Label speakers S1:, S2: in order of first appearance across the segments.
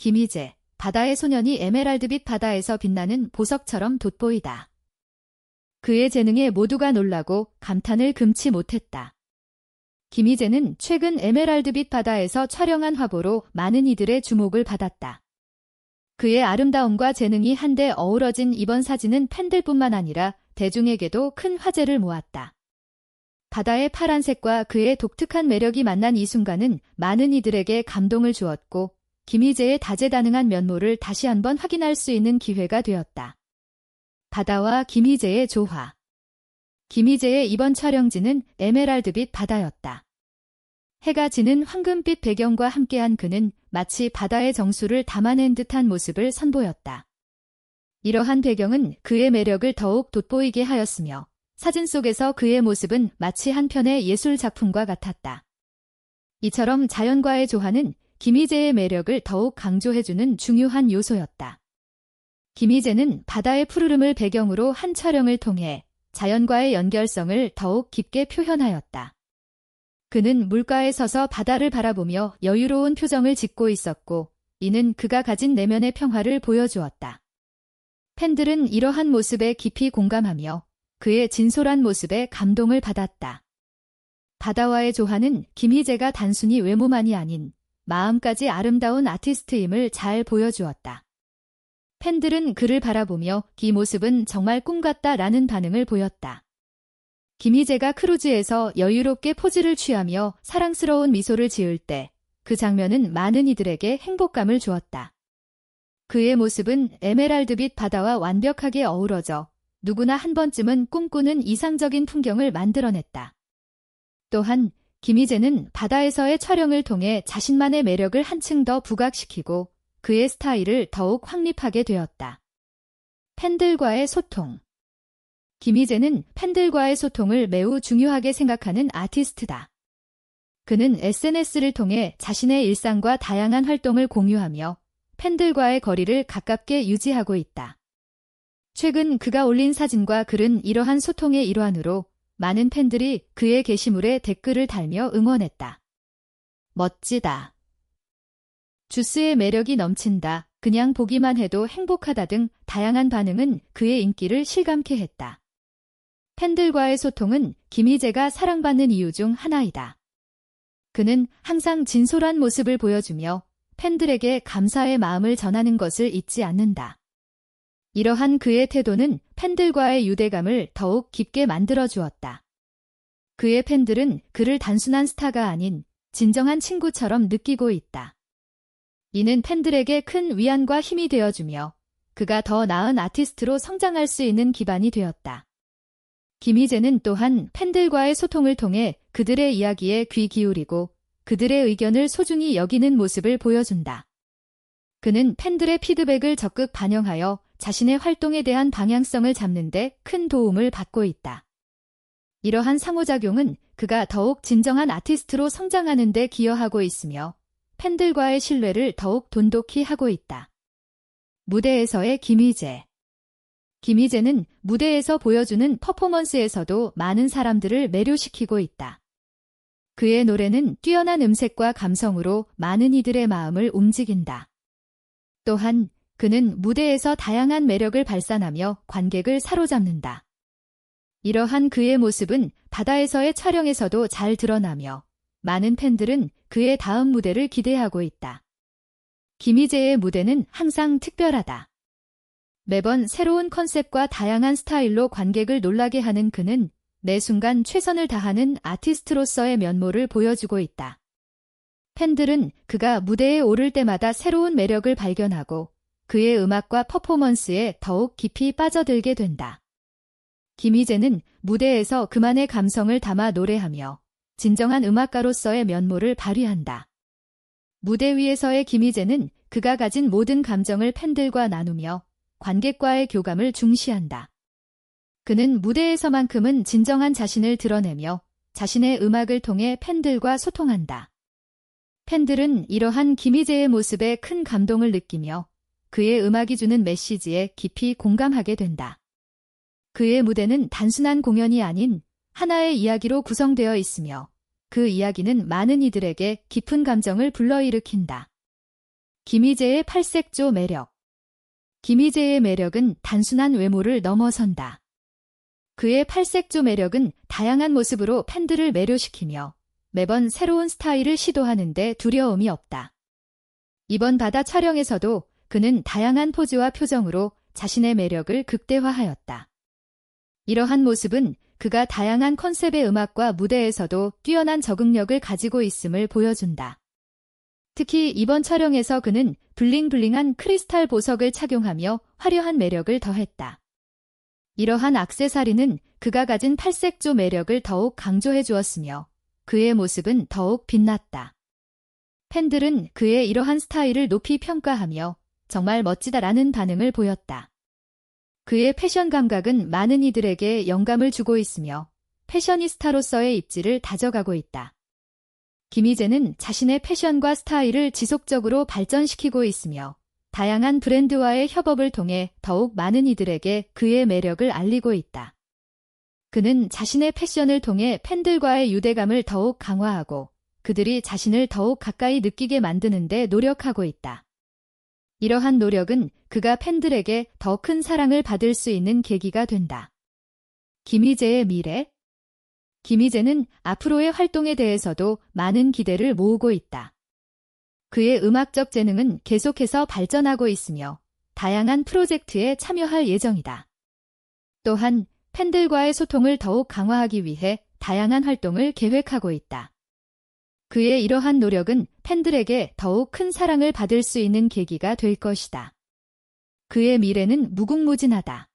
S1: 김희재, 바다의 소년이 에메랄드빛 바다에서 빛나는 보석처럼 돋보이다. 그의 재능에 모두가 놀라고 감탄을 금치 못했다. 김희재는 최근 에메랄드빛 바다에서 촬영한 화보로 많은 이들의 주목을 받았다. 그의 아름다움과 재능이 한데 어우러진 이번 사진은 팬들뿐만 아니라 대중에게도 큰 화제를 모았다. 바다의 파란색과 그의 독특한 매력이 만난 이 순간은 많은 이들에게 감동을 주었고 김희재의 다재다능한 면모를 다시 한번 확인할 수 있는 기회가 되었다. 바다와 김희재의 조화 김희재의 이번 촬영지는 에메랄드빛 바다였다. 해가 지는 황금빛 배경과 함께한 그는 마치 바다의 정수를 담아낸 듯한 모습을 선보였다. 이러한 배경은 그의 매력을 더욱 돋보이게 하였으며 사진 속에서 그의 모습은 마치 한 편의 예술 작품과 같았다. 이처럼 자연과의 조화는 김희재의 매력을 더욱 강조해주는 중요한 요소였다. 김희재는 바다의 푸르름을 배경으로 한 촬영을 통해 자연과의 연결성을 더욱 깊게 표현하였다. 그는 물가에 서서 바다를 바라보며 여유로운 표정을 짓고 있었고, 이는 그가 가진 내면의 평화를 보여주었다. 팬들은 이러한 모습에 깊이 공감하며 그의 진솔한 모습에 감동을 받았다. 바다와의 조화는 김희재가 단순히 외모만이 아닌 마음까지 아름다운 아티스트임을 잘 보여주었다. 팬들은 그를 바라보며 이 모습은 정말 꿈 같다라는 반응을 보였다. 김희재가 크루즈에서 여유롭게 포즈를 취하며 사랑스러운 미소를 지을 때 그 장면은 많은 이들에게 행복감을 주었다. 그의 모습은 에메랄드빛 바다와 완벽하게 어우러져 누구나 한 번쯤은 꿈꾸는 이상적인 풍경을 만들어냈다. 또한 김희재는 바다에서의 촬영을 통해 자신만의 매력을 한층 더 부각시키고 그의 스타일을 더욱 확립하게 되었다. 팬들과의 소통 김희재는 팬들과의 소통을 매우 중요하게 생각하는 아티스트다. 그는 SNS를 통해 자신의 일상과 다양한 활동을 공유하며 팬들과의 거리를 가깝게 유지하고 있다. 최근 그가 올린 사진과 글은 이러한 소통의 일환으로 많은 팬들이 그의 게시물에 댓글을 달며 응원했다. 멋지다. 주스의 매력이 넘친다. 그냥 보기만 해도 행복하다 등 다양한 반응은 그의 인기를 실감케 했다. 팬들과의 소통은 김희재가 사랑받는 이유 중 하나이다. 그는 항상 진솔한 모습을 보여주며 팬들에게 감사의 마음을 전하는 것을 잊지 않는다. 이러한 그의 태도는 팬들과의 유대감을 더욱 깊게 만들어 주었다. 그의 팬들은 그를 단순한 스타가 아닌 진정한 친구처럼 느끼고 있다. 이는 팬들에게 큰 위안과 힘이 되어주며 그가 더 나은 아티스트로 성장할 수 있는 기반이 되었다. 김희재는 또한 팬들과의 소통을 통해 그들의 이야기에 귀 기울이고 그들의 의견을 소중히 여기는 모습을 보여준다. 그는 팬들의 피드백을 적극 반영하여 자신의 활동에 대한 방향성을 잡는데 큰 도움을 받고 있다. 이러한 상호작용은 그가 더욱 진정한 아티스트로 성장하는 데 기여하고 있으며 팬들과의 신뢰를 더욱 돈독히 하고 있다. 무대에서의 김희재 김희재는 무대에서 보여주는 퍼포먼스에서도 많은 사람들을 매료시키고 있다. 그의 노래는 뛰어난 음색과 감성으로 많은 이들의 마음을 움직인다. 또한 그는 무대에서 다양한 매력을 발산하며 관객을 사로잡는다. 이러한 그의 모습은 바다에서의 촬영에서도 잘 드러나며 많은 팬들은 그의 다음 무대를 기대하고 있다. 김희재의 무대는 항상 특별하다. 매번 새로운 컨셉과 다양한 스타일로 관객을 놀라게 하는 그는 매 순간 최선을 다하는 아티스트로서의 면모를 보여주고 있다. 팬들은 그가 무대에 오를 때마다 새로운 매력을 발견하고 그의 음악과 퍼포먼스에 더욱 깊이 빠져들게 된다. 김희재는 무대에서 그만의 감성을 담아 노래하며 진정한 음악가로서의 면모를 발휘한다. 무대 위에서의 김희재는 그가 가진 모든 감정을 팬들과 나누며 관객과의 교감을 중시한다. 그는 무대에서만큼은 진정한 자신을 드러내며 자신의 음악을 통해 팬들과 소통한다. 팬들은 이러한 김희재의 모습에 큰 감동을 느끼며 그의 음악이 주는 메시지에 깊이 공감하게 된다. 그의 무대는 단순한 공연이 아닌 하나의 이야기로 구성되어 있으며 그 이야기는 많은 이들에게 깊은 감정을 불러일으킨다. 김희재의 팔색조 매력. 김희재의 매력은 단순한 외모를 넘어선다. 그의 팔색조 매력은 다양한 모습으로 팬들을 매료시키며 매번 새로운 스타일을 시도하는데 두려움이 없다. 이번 바다 촬영에서도 그는 다양한 포즈와 표정으로 자신의 매력을 극대화하였다. 이러한 모습은 그가 다양한 컨셉의 음악과 무대에서도 뛰어난 적응력을 가지고 있음을 보여준다. 특히 이번 촬영에서 그는 블링블링한 크리스탈 보석을 착용하며 화려한 매력을 더했다. 이러한 악세사리는 그가 가진 팔색조 매력을 더욱 강조해 주었으며 그의 모습은 더욱 빛났다. 팬들은 그의 이러한 스타일을 높이 평가하며 정말 멋지다라는 반응을 보였다. 그의 패션 감각은 많은 이들에게 영감을 주고 있으며 패셔니스타로서의 입지를 다져가고 있다. 김희재는 자신의 패션과 스타일을 지속적으로 발전시키고 있으며 다양한 브랜드와의 협업을 통해 더욱 많은 이들에게 그의 매력을 알리고 있다. 그는 자신의 패션을 통해 팬들과의 유대감을 더욱 강화하고 그들이 자신을 더욱 가까이 느끼게 만드는데 노력하고 있다. 이러한 노력은 그가 팬들에게 더 큰 사랑을 받을 수 있는 계기가 된다. 김희재의 미래 김희재는 앞으로의 활동에 대해서도 많은 기대를 모으고 있다. 그의 음악적 재능은 계속해서 발전하고 있으며 다양한 프로젝트에 참여할 예정이다. 또한 팬들과의 소통을 더욱 강화하기 위해 다양한 활동을 계획하고 있다. 그의 이러한 노력은 팬들에게 더욱 큰 사랑을 받을 수 있는 계기가 될 것이다. 그의 미래는 무궁무진하다.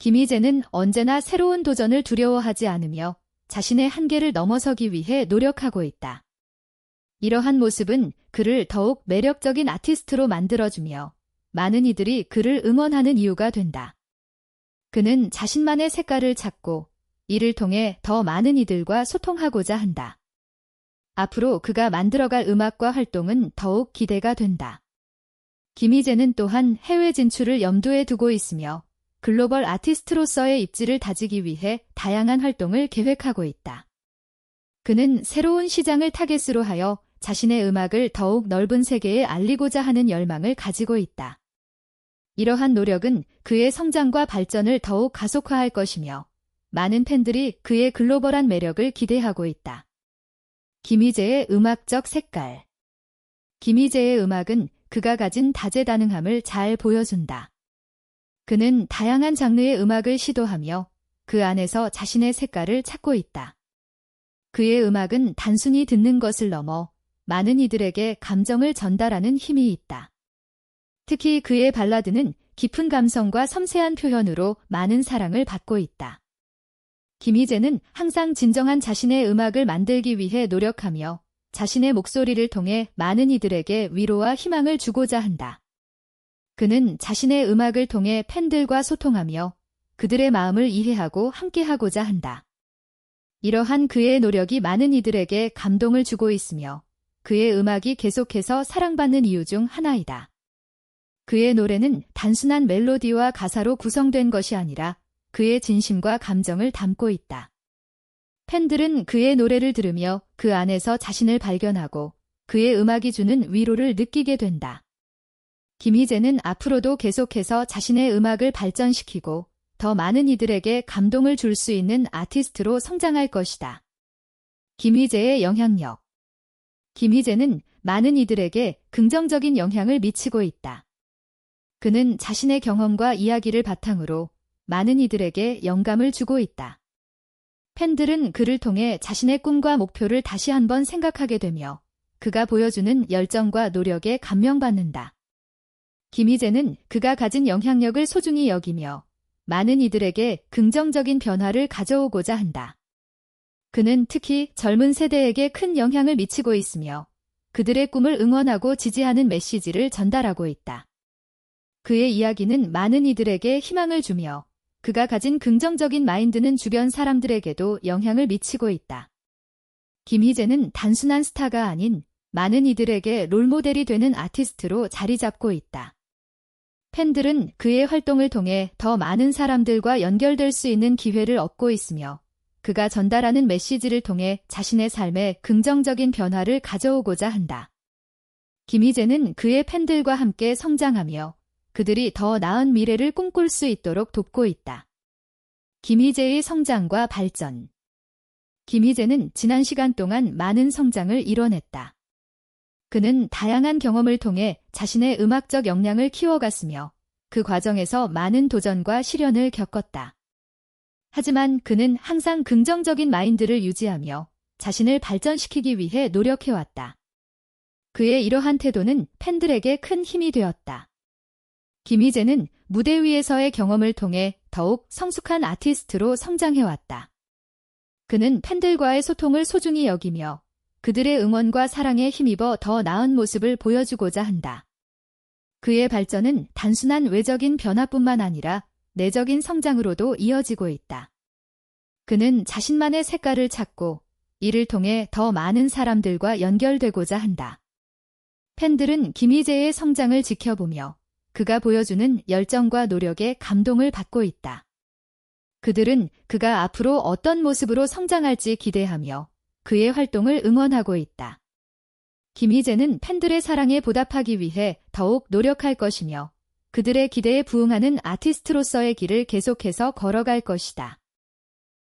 S1: 김희재는 언제나 새로운 도전을 두려워하지 않으며 자신의 한계를 넘어서기 위해 노력하고 있다. 이러한 모습은 그를 더욱 매력적인 아티스트로 만들어주며 많은 이들이 그를 응원하는 이유가 된다. 그는 자신만의 색깔을 찾고 이를 통해 더 많은 이들과 소통하고자 한다. 앞으로 그가 만들어갈 음악과 활동은 더욱 기대가 된다. 김희재는 또한 해외 진출을 염두에 두고 있으며 글로벌 아티스트로서의 입지를 다지기 위해 다양한 활동을 계획하고 있다. 그는 새로운 시장을 타겟으로 하여 자신의 음악을 더욱 넓은 세계에 알리고자 하는 열망을 가지고 있다. 이러한 노력은 그의 성장과 발전을 더욱 가속화할 것이며 많은 팬들이 그의 글로벌한 매력을 기대하고 있다. 김희재의 음악적 색깔 김희재의 음악은 그가 가진 다재다능함을 잘 보여준다. 그는 다양한 장르의 음악을 시도하며 그 안에서 자신의 색깔을 찾고 있다. 그의 음악은 단순히 듣는 것을 넘어 많은 이들에게 감정을 전달하는 힘이 있다. 특히 그의 발라드는 깊은 감성과 섬세한 표현으로 많은 사랑을 받고 있다. 김희재는 항상 진정한 자신의 음악을 만들기 위해 노력하며 자신의 목소리를 통해 많은 이들에게 위로와 희망을 주고자 한다. 그는 자신의 음악을 통해 팬들과 소통하며 그들의 마음을 이해하고 함께하고자 한다. 이러한 그의 노력이 많은 이들에게 감동을 주고 있으며 그의 음악이 계속해서 사랑받는 이유 중 하나이다. 그의 노래는 단순한 멜로디와 가사로 구성된 것이 아니라 그의 진심과 감정을 담고 있다. 팬들은 그의 노래를 들으며 그 안에서 자신을 발견하고 그의 음악이 주는 위로를 느끼게 된다. 김희재는 앞으로도 계속해서 자신의 음악을 발전시키고 더 많은 이들에게 감동을 줄 수 있는 아티스트로 성장할 것이다. 김희재의 영향력 김희재는 많은 이들에게 긍정적인 영향을 미치고 있다. 그는 자신의 경험과 이야기를 바탕으로 많은 이들에게 영감을 주고 있다. 팬들은 그를 통해 자신의 꿈과 목표를 다시 한번 생각하게 되며 그가 보여주는 열정과 노력에 감명받는다. 김희재는 그가 가진 영향력을 소중히 여기며 많은 이들에게 긍정적인 변화를 가져오고자 한다. 그는 특히 젊은 세대에게 큰 영향을 미치고 있으며 그들의 꿈을 응원하고 지지하는 메시지를 전달하고 있다. 그의 이야기는 많은 이들에게 희망을 주며 그가 가진 긍정적인 마인드는 주변 사람들에게도 영향을 미치고 있다. 김희재는 단순한 스타가 아닌 많은 이들에게 롤모델이 되는 아티스트로 자리 잡고 있다. 팬들은 그의 활동을 통해 더 많은 사람들과 연결될 수 있는 기회를 얻고 있으며 그가 전달하는 메시지를 통해 자신의 삶에 긍정적인 변화를 가져오고자 한다. 김희재는 그의 팬들과 함께 성장하며 그들이 더 나은 미래를 꿈꿀 수 있도록 돕고 있다. 김희재의 성장과 발전 김희재는 지난 시간 동안 많은 성장을 이뤄냈다. 그는 다양한 경험을 통해 자신의 음악적 역량을 키워갔으며 그 과정에서 많은 도전과 시련을 겪었다. 하지만 그는 항상 긍정적인 마인드를 유지하며 자신을 발전시키기 위해 노력해왔다. 그의 이러한 태도는 팬들에게 큰 힘이 되었다. 김희재는 무대 위에서의 경험을 통해 더욱 성숙한 아티스트로 성장해왔다. 그는 팬들과의 소통을 소중히 여기며 그들의 응원과 사랑에 힘입어 더 나은 모습을 보여주고자 한다. 그의 발전은 단순한 외적인 변화뿐만 아니라 내적인 성장으로도 이어지고 있다. 그는 자신만의 색깔을 찾고 이를 통해 더 많은 사람들과 연결되고자 한다. 팬들은 김희재의 성장을 지켜보며 그가 보여주는 열정과 노력에 감동을 받고 있다. 그들은 그가 앞으로 어떤 모습으로 성장할지 기대하며 그의 활동을 응원하고 있다. 김희재는 팬들의 사랑에 보답하기 위해 더욱 노력할 것이며 그들의 기대에 부응하는 아티스트로서의 길을 계속해서 걸어갈 것이다.